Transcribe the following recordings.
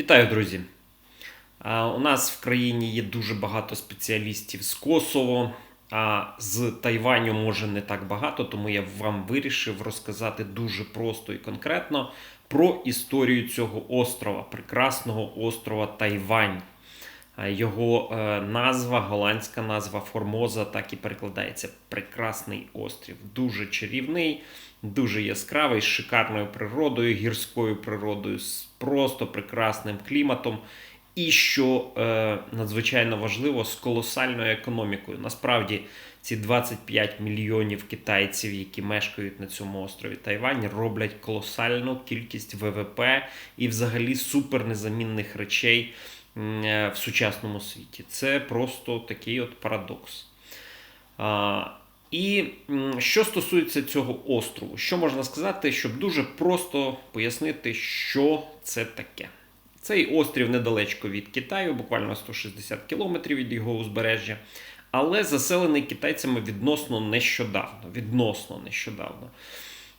Вітаю, друзі! У нас в країні є дуже багато спеціалістів з Косово, а з Тайваню може не так багато, тому я вам вирішив розказати дуже просто і конкретно про історію цього острова, прекрасного острова Тайвань. Його е, назва, голландська назва Формоза, так і перекладається Прекрасний острів. Дуже чарівний, дуже яскравий, з шикарною природою, гірською природою, з просто прекрасним кліматом. І що е, надзвичайно важливо, з колосальною економікою. Насправді, ці 25 мільйонів китайців, які мешкають на цьому острові Тайвань, роблять колосальну кількість ВВП і взагалі супернезамінних речей в сучасному світі. Це просто такий от парадокс. І що стосується цього острову, що можна сказати, щоб дуже просто пояснити, що це таке. Цей острів недалечко від Китаю, буквально 160 кілометрів від його узбережжя, але заселений китайцями відносно нещодавно. Відносно нещодавно.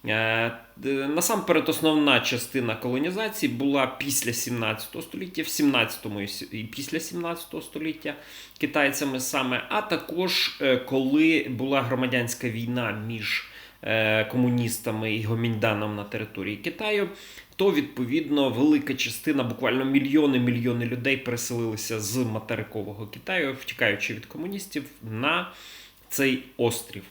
Е, Насамперед, основна частина колонізації була після 17 століття, в 17 і після 17 століття китайцями саме, а також е, коли була громадянська війна між е, комуністами і гоміньданом на території Китаю, то відповідно велика частина, буквально мільйони мільйони людей переселилися з материкового Китаю, втікаючи від комуністів на цей острів.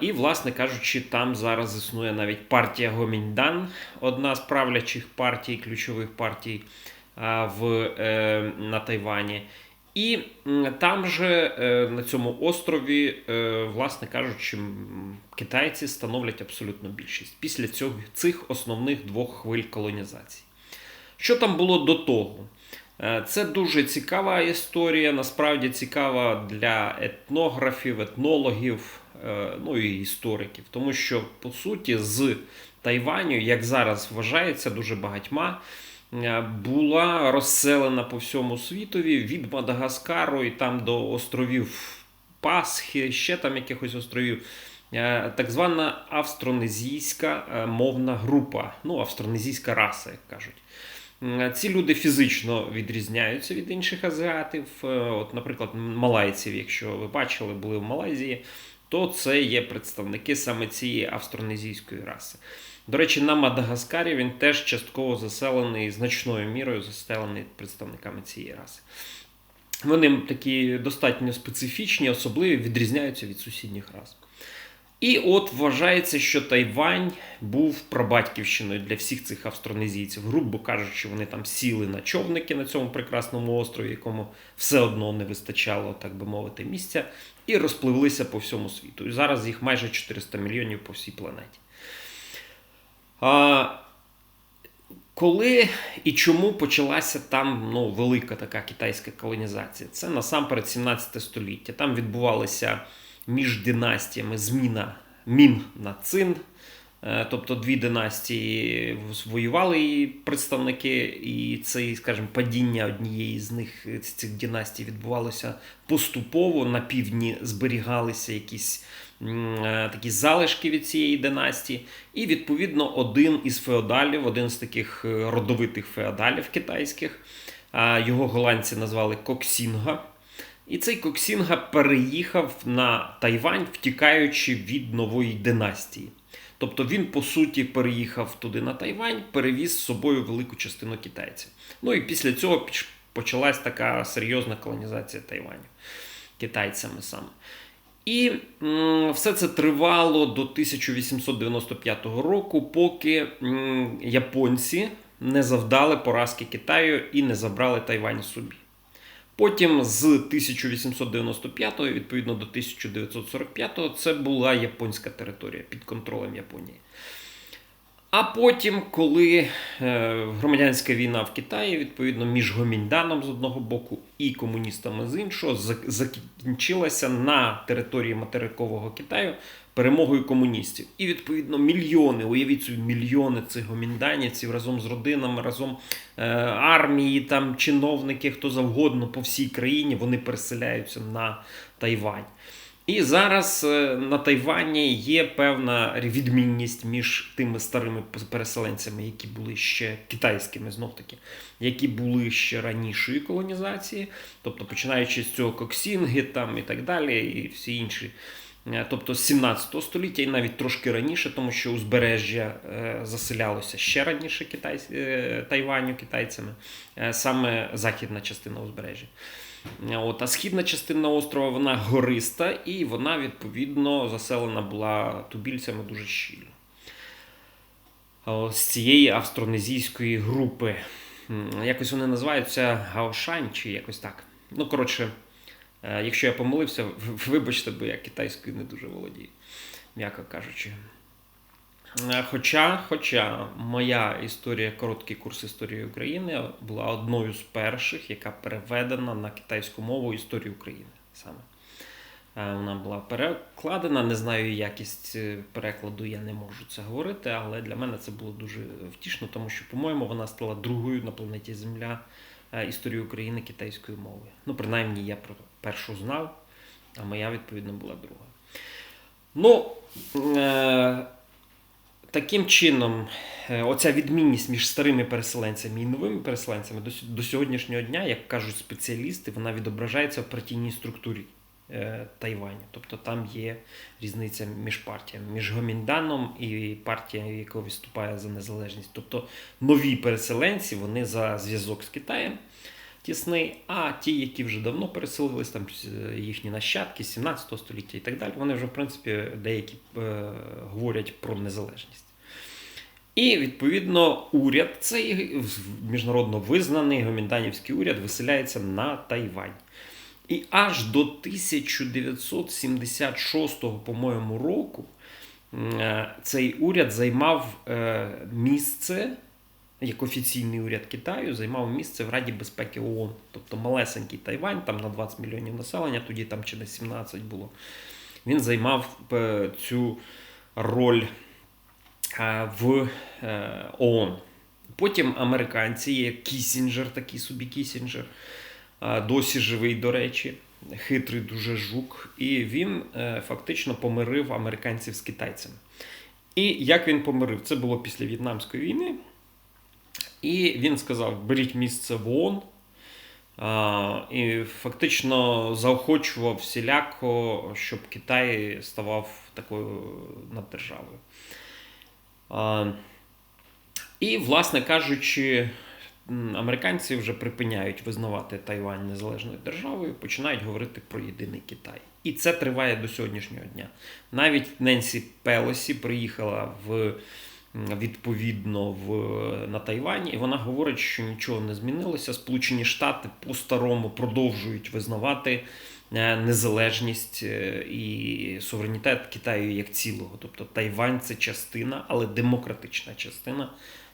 І, власне кажучи, там зараз існує навіть партія Гоміньдан, одна з правлячих партій, ключових партій в, е, на Тайвані. І там же е, на цьому острові, е, власне кажучи, китайці становлять абсолютну більшість після цього, цих основних двох хвиль колонізації. Що там було до того? Е, Це дуже цікава історія, насправді цікава для етнографів, етнологів, е, ну і істориків, тому що по суті з Тайваню, як зараз вважається, дуже багатьма. е, Була розселена по всьому світові від Мадагаскару і там до островів Пасхи, ще там якихось островів. Так звана австронезійська мовна група, ну, австронезійська раса, як кажуть. Ці люди фізично відрізняються від інших азіатів. Е, От, наприклад, малайців, якщо ви бачили, були в Малайзії, то це є представники саме цієї австронезійської раси. До речі, на Мадагаскарі він теж частково заселений значною мірою заселений представниками цієї раси. Вони такі достатньо специфічні, особливі, відрізняються від сусідніх рас. І от вважається, що Тайвань був прабатьківщиною для всіх цих австронезійців. Грубо кажучи, вони там сіли на човники на цьому прекрасному острові, якому все одно не вистачало, так би мовити, місця, і розпливлися по всьому світу. І зараз їх майже 400 мільйонів по всій планеті. А, коли і чому почалася там ну, велика така китайська колонізація? Це насамперед 17 століття. Там відбувалися між династіями зміна мін на цин. Е, Тобто дві династії воювали і представники, і це, скажімо, падіння однієї з них е, з цих династій відбувалося поступово. На півдні зберігалися якісь е, такі залишки від цієї династії. І, відповідно, один із феодалів, один з таких родовитих феодалів китайських, його голландці назвали Коксінга. І цей Коксінга переїхав на Тайвань, втікаючи від нової династії. Тобто він, по суті, переїхав туди на Тайвань, перевіз з собою велику частину китайців. Ну і після цього почалась така серйозна колонізація Тайваню китайцями саме. І м, все це тривало до 1895 року, поки м, японці не завдали поразки Китаю і не забрали Тайвань собі. Потім з 1895 відповідно до 1945 це була японська територія під контролем Японії. А потім, коли е, громадянська війна в Китаї, відповідно, між Гоміньданом з одного боку і комуністами з іншого, закінчилася на території материкового Китаю перемогою комуністів. І відповідно мільйони, уявіть собі, мільйони цих гомінданівців разом з родинами, разом е, армії, там чиновники, хто завгодно по всій країні, вони переселяються на Тайвань. І зараз е, на Тайвані є певна відмінність між тими старими переселенцями, які були ще китайськими, знов таки, які були ще ранішої колонізації, тобто починаючи з цього Коксінги там і так далі, і всі інші. Е, Тобто з 17 століття і навіть трошки раніше, тому що узбережжя е, заселялося ще раніше Китай, е, Тайваню китайцями, саме західна частина узбережжя. От, а східна частина острова вона гориста, і вона відповідно заселена була тубільцями дуже щільно. З цієї австронезійської групи. Якось вони називаються Гаошань чи якось так. Ну, коротше, якщо я помилився, вибачте, бо я китайською не дуже володію, м'яко кажучи. Е, Хоча, хоча моя історія, короткий курс історії України була одною з перших, яка переведена на китайську мову історії України саме. Е, Вона була перекладена. Не знаю якість е, перекладу, я не можу це говорити, але для мене це було дуже втішно, тому що, по-моєму, вона стала другою на планеті Земля е, історії України китайською мовою. Ну, принаймні, я про першу знав, а моя, відповідно, була друга. Ну, е- таким чином, е, оця відмінність між старими переселенцями і новими переселенцями до, до сьогоднішнього дня, як кажуть спеціалісти, вона відображається в партійній структурі е, Тайваню. Тобто там є різниця між партіями, між Гомінданом і партією, яка виступає за незалежність. Тобто нові переселенці вони за зв'язок з Китаєм тісний, а ті, які вже давно переселились, там е, їхні нащадки 17 століття і так далі, вони вже, в принципі, деякі е, говорять про незалежність. І відповідно уряд, цей міжнародно визнаний гомінданівський уряд, виселяється на Тайвань. І аж до 1976, по-моєму, року е, цей уряд займав місце, як офіційний уряд Китаю, займав місце в Раді безпеки ООН. Тобто малесенький Тайвань, там на 20 мільйонів населення, тоді там чи на 17 було. Він займав е, цю роль е, в е, ООН. Потім американці є Кісінджер, такий собі Кісінджер, досі живий, до речі, хитрий дуже жук. І він фактично помирив американців з китайцями. І як він помирив? Це було після В'єтнамської війни. І він сказав: беріть місце в ООН. І фактично заохочував всіляко, щоб Китай ставав такою наддержавою. І, власне кажучи, американці вже припиняють визнавати Тайвань незалежною державою, починають говорити про єдиний Китай. І це триває до сьогоднішнього дня. Навіть Ненсі Пелосі приїхала в відповідно в, на Тайвані, і вона говорить, що нічого не змінилося. Сполучені Штати по-старому продовжують визнавати е, незалежність е, і суверенітет Китаю як цілого. Тобто Тайвань це частина, але демократична частина,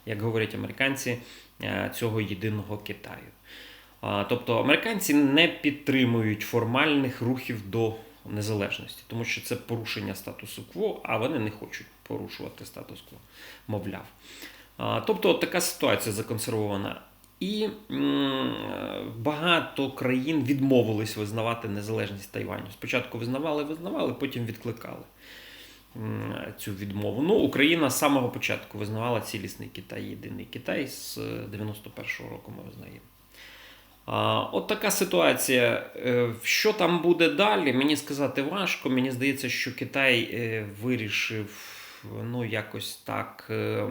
як говорять американці, е, цього єдиного Китаю. Тобто американці не підтримують формальних рухів до незалежності, тому що це порушення статусу кво, а вони не хочуть порушувати статус-кво, мовляв. Тобто така ситуація законсервована. І багато країн відмовились визнавати незалежність Тайваню. Спочатку визнавали, визнавали, потім відкликали цю відмову. Ну, Україна з самого початку визнавала цілісний Китай, єдиний Китай з е, 91-го року ми визнаємо. От така ситуація. Е, Що там буде далі? Мені сказати важко. Мені здається, що Китай е, вирішив ну, якось так е,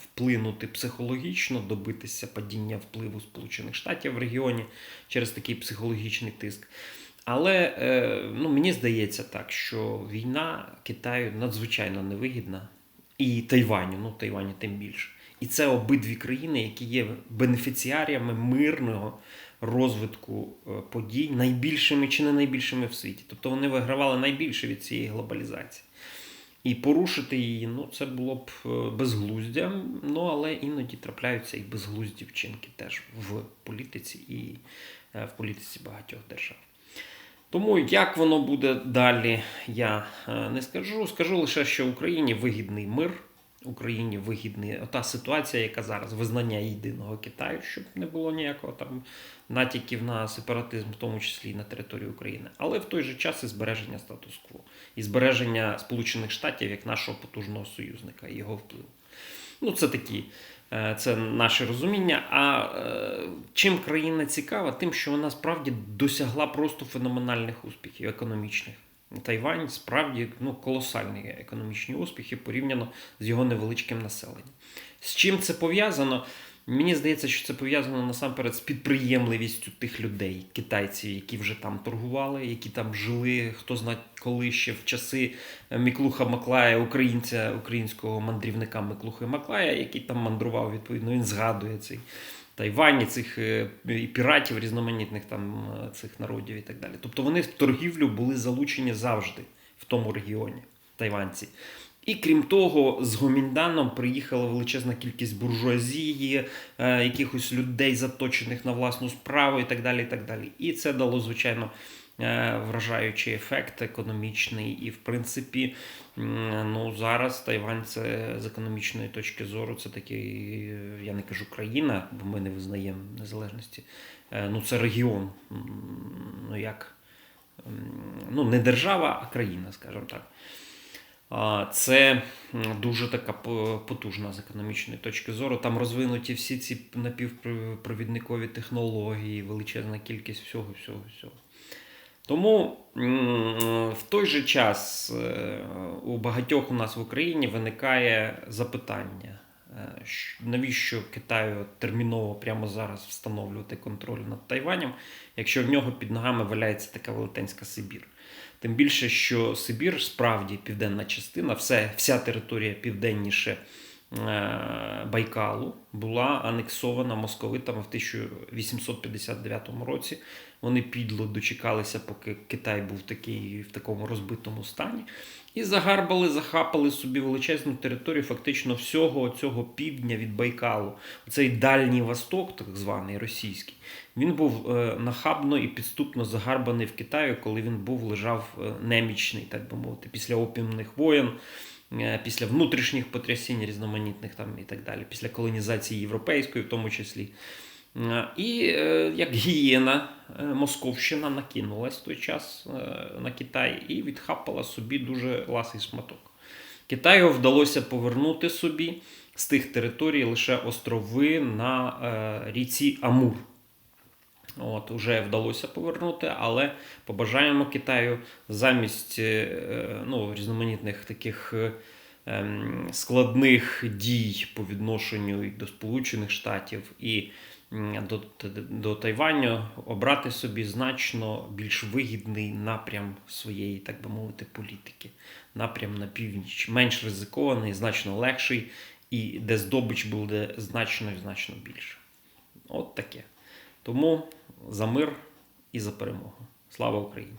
вплинути психологічно, добитися падіння впливу Сполучених Штатів в регіоні через такий психологічний тиск. Але ну, мені здається так, що війна Китаю надзвичайно невигідна. І Тайваню, ну Тайваню тим більше. І це обидві країни, які є бенефіціаріями мирного розвитку е, подій, найбільшими чи не найбільшими в світі. Тобто вони вигравали найбільше від цієї глобалізації. І порушити її, ну, це було б е, безглуздям, ну але іноді трапляються і безглузді вчинки теж в політиці і е, в політиці багатьох держав. Тому як воно буде далі, я не скажу. Скажу лише, що Україні вигідний мир, Україні вигідний та ситуація, яка зараз визнання єдиного Китаю, щоб не було ніякого там натяків на сепаратизм, в тому числі і на території України, але в той же час і збереження статус-кво, і збереження Сполучених Штатів як нашого потужного союзника і його впливу. Ну, це такі, е, це наше розуміння. А е, чим країна цікава? Тим, що вона справді досягла просто феноменальних успіхів економічних. Тайвань справді ну, колосальні економічні успіхи порівняно з його невеличким населенням. З чим це пов'язано? Мені здається, що це пов'язано насамперед з підприємливістю тих людей, китайців, які вже там торгували, які там жили, хто знає коли ще в часи Міклуха Маклая, українця, українського мандрівника Миклухи Маклая, який там мандрував, відповідно, він згадує цей Тайвань, і цих е, і піратів, різноманітних там е, цих народів і так далі. Тобто вони в торгівлю були залучені завжди в тому регіоні, тайванці. І крім того, з Гомінданом приїхала величезна кількість буржуазії, е, якихось людей, заточених на власну справу, і так далі. І так далі. І це дало, звичайно, вражаючий ефект економічний. І, в принципі, ну, зараз Тайвань це з економічної точки зору, це такий, е, я не кажу країна, бо ми не визнаємо незалежності. Е, Ну, це регіон. Ну, як? Ну, не держава, а країна, скажімо так. Це дуже така потужна з економічної точки зору. Там розвинуті всі ці напівпровідникові технології, величезна кількість всього, всього, всього. Тому в той же час е, у багатьох у нас в Україні виникає запитання, е, навіщо Китаю терміново прямо зараз встановлювати контроль над Тайванем, якщо в нього під ногами валяється така велетенська Сибір. Тим більше, що Сибір справді південна частина, все, вся територія південніше Байкалу була анексована московитами в 1859 році. Вони підло дочекалися, поки Китай був такий, в такому розбитому стані, і загарбали, захапали собі величезну територію фактично всього цього півдня від Байкалу. Цей дальній восток, так званий російський, він був е, нахабно і підступно загарбаний в Китаю, коли він був лежав е, немічний, так би мовити, після опіумних воєн, е, після внутрішніх потрясінь різноманітних там і так далі, після колонізації європейської, в тому числі. Е, І е, як гієна е, Московщина накинулась в той час е, на Китай і відхапала собі дуже ласий шматок. Китаю вдалося повернути собі з тих територій лише острови на е, ріці Амур. От, Уже вдалося повернути, але побажаємо Китаю замість е, ну, різноманітних таких е, ем, складних дій по відношенню і до Сполучених Штатів і до, до Тайваню обрати собі значно більш вигідний напрям своєї, так би мовити, політики, напрям на північ, менш ризикований, значно легший, і де здобич буде значно і значно більше. От таке. Тому за мир і за перемогу. Слава Україні!